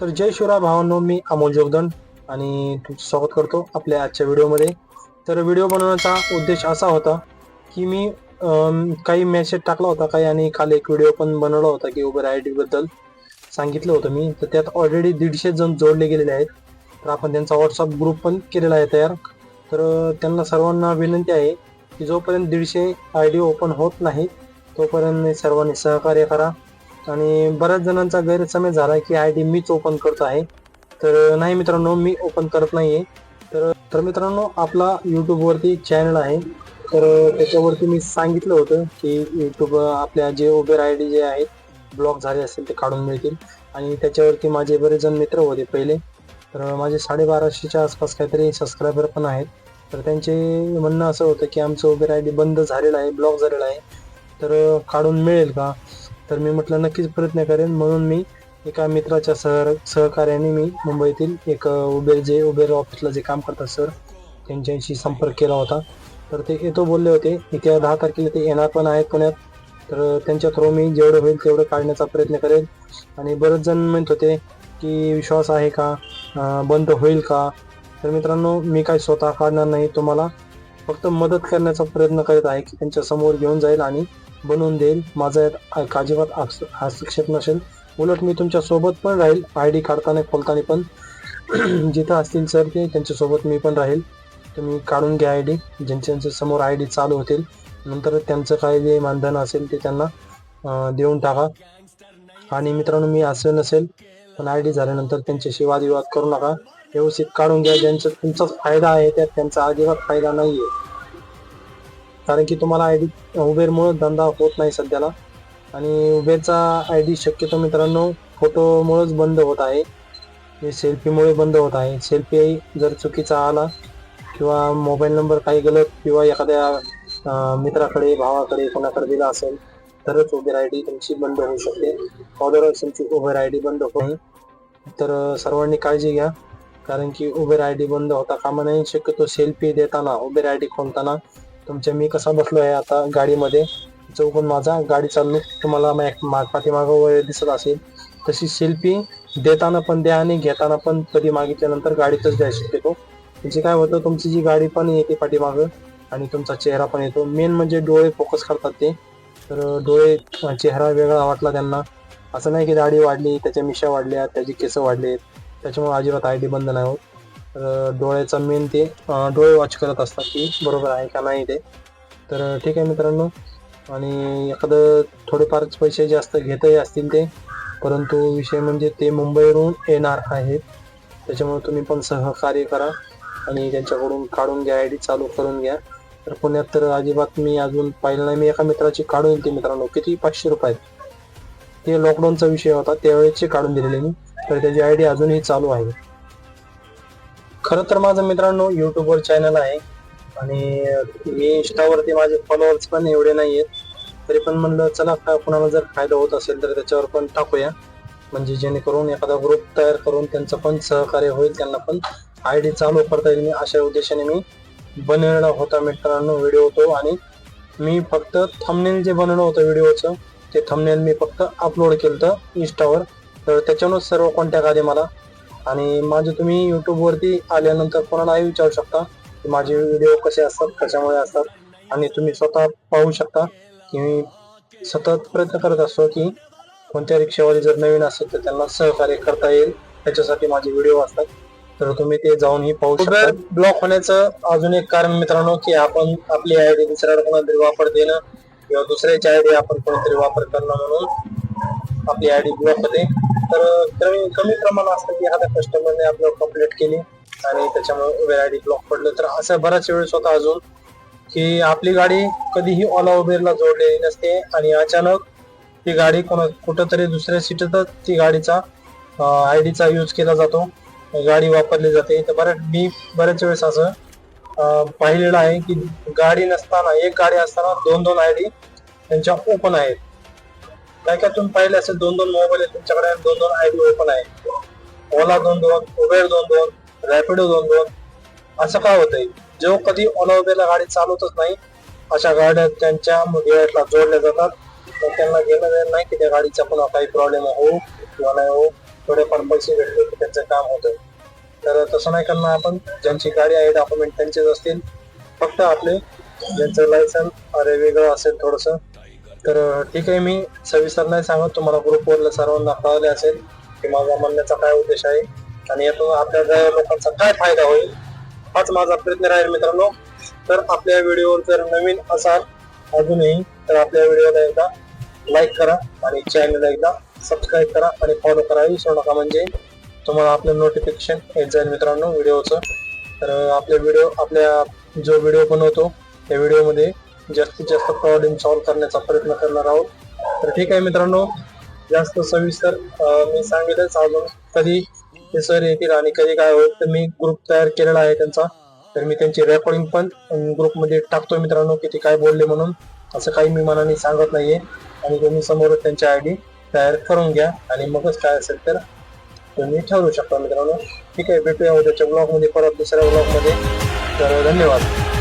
तर जय शिवराय भावांनो मी अमोल जोगदंड आणि तुमचं स्वागत करतो आपल्या आजच्या व्हिडिओमध्ये. तर व्हिडिओ बनवण्याचा उद्देश असा होता की मी काही मेसेज टाकला होता काही आणि काल एक व्हिडिओ पण बनवला होता की उबर आयबद्दल सांगितलं होतं मी. तर त्यात ऑलरेडी दीडशे जण जोडले गेलेले आहेत. तर आपण त्यांचा व्हॉट्सअप ग्रुप पण केलेला आहे तयार. तर त्यांना सर्वांना विनंती आहे की जोपर्यंत दीडशे आय डी ओपन होत नाही तोपर्यंत सर्वांनी सहकार्य करा. आणि बऱ्याच जणांचा गैरसमज झाला की आय डी मीच ओपन करत आहे. तर नाही मित्रांनो मी ओपन करत नाहीये. तर तर मित्रांनो आपला यूट्यूबवरती चॅनल आहे. तर त्याच्यावरती मी सांगितलं होतं की यूट्यूब आपल्या जे उबेर आय डी जे आहेत ब्लॉक झाले असतील ते काढून मिळतील. आणि त्याच्यावरती माझे बरेच जण मित्र होते पहिले. तर माझे साडेबाराशेच्या आसपास काहीतरी सबस्क्रायबर पण आहेत. तर त्यांचे म्हणणं असं होतं की आमचं उबेर आय डी बंद झालेलं आहे ब्लॉक झालेला आहे. तर काढून मिळेल का? तर मी म्हटलं नक्कीच प्रयत्न करेन. म्हणून मी एका मित्राच्या सह सहकार्याने मी मुंबईतील एक उबेर जे उबेर ऑफिसला जे काम करतात सर त्यांच्याशी संपर्क केला होता. तर ते येतो बोलले होते इथे दहा तारखेला ते येणार पण आहेत पुण्यात. तर त्यांच्या थ्रू मी जेवढं होईल तेवढं काढण्याचा प्रयत्न करेल. आणि बरेच जण म्हणत होते की विश्वास आहे का? बंद होईल का? तर मित्रांनो मी काय स्वतः काढणार नाही तुम्हाला. फक्त मदत करण्याचा प्रयत्न करत आहे की त्यांच्यासमोर घेऊन जाईल आणि बनवून देईल. माझा यात अजिबात हस्तक्षेप नसेल. उलट मी तुमच्यासोबत पण राहील. आय डी काढताना खोलताना पण. जिथं असतील सर ते त्यांच्यासोबत मी पण राहील. तुम्ही काढून घ्या आय डी. ज्यांच्या ज्यांच्या समोर आय डी चालू होतील. नंतर त्यांचं काय जे मानधन असेल ते त्यांना देऊन टाका. आणि मित्रांनो मी असं नसेल पण आय डी झाल्यानंतर त्यांच्याशी वादविवाद करू नका. व्यवस्थित काढून घ्या. ज्यांचा तुमचाच फायदा आहे त्यात त्यांचा अजिबात फायदा नाही आहे कारण की तुम्हाला आय डी उबेरमुळे धंदा होत नाही सध्याला. आणि उबेरचा आय डी शक्यतो मित्रांनो फोटोमुळेच बंद होत आहे. हे सेल्फीमुळे बंद होत आहे. सेल्फी जर चुकीचा आला किंवा मोबाईल नंबर काही गलत किंवा एखाद्या मित्राकडे भावाकडे कोणाकडे दिला असेल तरच उबेर आय डी तुमची बंद होऊ शकते. अदरवाईज तुमची उबेर आय डी बंद होईल तर सर्वांनी काळजी घ्या. कारण की उबेर आय डी बंद होता कामा नाही शक्यतो सेल्फी देताना उबेर आय डी खोलताना. तुमच्या मी कसा बसलो आहे आता गाडीमध्ये चौकून माझा गाडी चालू. तुम्हाला मा- मा- पाठीमागं वगैरे दिसत असेल. तशी सेल्फी देताना पण द्या आणि घेताना पण कधी मागितल्यानंतर गाडीतच द्या शक्यतो. म्हणजे काय होतं तुमची जी गाडी पण येते पाठीमागं आणि तुमचा चेहरा पण येतो. मेन म्हणजे डोळे फोकस करतात ते. तर डोळे चेहरा वेगळा वाटला त्यांना. असं नाही की दाढी वाढली त्याच्या मिशा वाढल्या त्याचे केस वाढलेत. त्याच्यामुळे अजिबात आय डी बंद नाही होत. तर डोळ्याचा मेन ते डोळे वॉच करत असतात की बरोबर आहे का नाही ते. तर ठीक आहे मित्रांनो. आणि एखादं थोडेफार पैसे जास्त घेतही असतील ते. परंतु विषय म्हणजे ते मुंबईवरून येणार आहेत. त्याच्यामुळे तुम्ही पण सहकार्य करा. आणि त्यांच्याकडून काढून घ्या आय डी चालू करून घ्या. तर पुण्यात तर अजिबात मी अजून पाहिलं नाही. मी एका मित्राची काढून दिली मित्रांनो. किती? पाचशे रुपये. ते लॉकडाऊनचा विषय होता. त्यावेळेचे काढून दिलेले मी. तर त्याची आय डी अजूनही चालू आहे. खरं तर माझं मित्रांनो युट्यूबवर चॅनल आहे आणि मी इंस्टावरती माझे फॉलोअर्स पण एवढे नाही आहेत तरी पण म्हणलं चला काय कुणाला जर फायदा होत असेल तर त्याच्यावर पण टाकूया. म्हणजे जेणेकरून एखादा ग्रुप तयार करून त्यांचं पण सहकार्य होईल त्यांना पण आय डी चालू करता येईल. मी अशा उद्देशाने मी बनवलेला होता मित्रांनो व्हिडिओ तो. आणि मी फक्त थंबनेल जे बनवलं होतं व्हिडिओचं ते थंबनेल मी फक्त अपलोड केलं होतं इंस्टावर तर त्याच्यावरूनच सर्व कॉन्टॅक्ट आले मला. आणि माझे तुम्ही यूट्यूबवरती आल्यानंतर कोणालाही विचारू शकता की माझे व्हिडिओ कसे असतात कशामुळे असतात. आणि तुम्ही स्वतः पाहू शकता की मी सतत प्रयत्न करत असतो की कोणत्या रिक्षावाले जर नवीन असेल तर त्यांना सहकार्य करता येईल. त्याच्यासाठी माझे व्हिडिओ असतात तर तुम्ही ते जाऊनही पाहू शकता. ब्लॉक होण्याचं अजून एक कारण मित्रांनो की आपण आपली आय डी दुसऱ्याला कोणातरी वापर देणं किंवा दुसऱ्याची आय डी आपण कोणतरी वापर करणं म्हणून आपली आय डी ब्लॉक होते. तर कमी कमी प्रमाण असतं की एखाद्या कस्टमरने आपलं कंप्लीट केली आणि त्याच्यामुळे उबेर आय ब्लॉक पडलं. तर असं बऱ्याच वेळेस होतं अजून की आपली गाडी कधीही ओला उबेरला जोडलेली नसते आणि अचानक ती गाडी कोणा कुठंतरी दुसऱ्या सीटतच ती गाडीचा आय डीचा यूज केला जातो. गाडी वापरली जाते. तर बऱ्याच मी बऱ्याच वेळेस असं पाहिलेलं आहे की गाडी नसताना एक गाडी असताना दोन दोन आय डी त्यांच्या ओपन आहेत. काय काय तुम्ही पाहिले असेल दोन दोन मोबाईल आहेत. तुमच्याकडे दोन दोन आय डी ओपन आहे ओला दोन दोन उबेर दोन दोन रॅपिडो दोन दोन. असं काय होतंय? जो कधी ओला उबेरला गाडी चालवतच नाही अशा गाड्या त्यांच्या गेटला जोडल्या जातात. तर त्यांना गेलं देणं नाही की त्या गाडीचा पुन्हा काही प्रॉब्लेम हो किंवा नाही हो. थोडेफार पैसे भेटले की त्यांचं काम होतं. तर तसं नाही करणार आपण. ज्यांची गाडी आहे डॉक्युमेंट त्यांचेच असतील. फक्त आपले ज्यांचं लायसन अरे वेगळं असेल थोडंसं. तर ठीक आहे मी सविस्तर नाही सांगत. तुम्हाला ग्रुपवरला सर्वांना कळले असेल की माझा म्हणण्याचा काय उद्देश आहे. आणि यातून आपल्या लोकांचा काय फायदा होईल हाच माझा प्रयत्न राहील मित्रांनो. तर आपल्या व्हिडिओवर जर नवीन असाल अजूनही तर आपल्या व्हिडिओला एकदा लाईक करा आणि चॅनलला एकदा सबस्क्राईब करा आणि फॉलो करा. विसरू नका म्हणजे तुम्हाला आपलं नोटिफिकेशन येत जाईल मित्रांनो व्हिडिओचं. तर आपले व्हिडिओ आपल्या जो व्हिडिओ बनवतो त्या व्हिडिओमध्ये जास्तीत जास्त प्रॉब्लेम सॉल्व्ह करण्याचा प्रयत्न करणार आहोत. तर ठीक आहे मित्रांनो जास्त सविस्तर मी सांगितलंच अजून. कधी ते सर येतील आणि कधी काय होईल तर मी ग्रुप तयार केलेला आहे त्यांचा. तर मी त्यांची रेकॉर्डिंग पण ग्रुपमध्ये टाकतो मित्रांनो की ते काय बोलले म्हणून. असं काही मी मनाने सांगत नाहीये. आणि तुम्ही समोरच त्यांची आय डी तयार करून घ्या. आणि मगच काय असेल तर तुम्ही ठरवू शकता मित्रांनो. ठीक आहे भेटूया उद्याच्या ब्लॉगमध्ये परत दुसऱ्या ब्लॉगमध्ये तर धन्यवाद.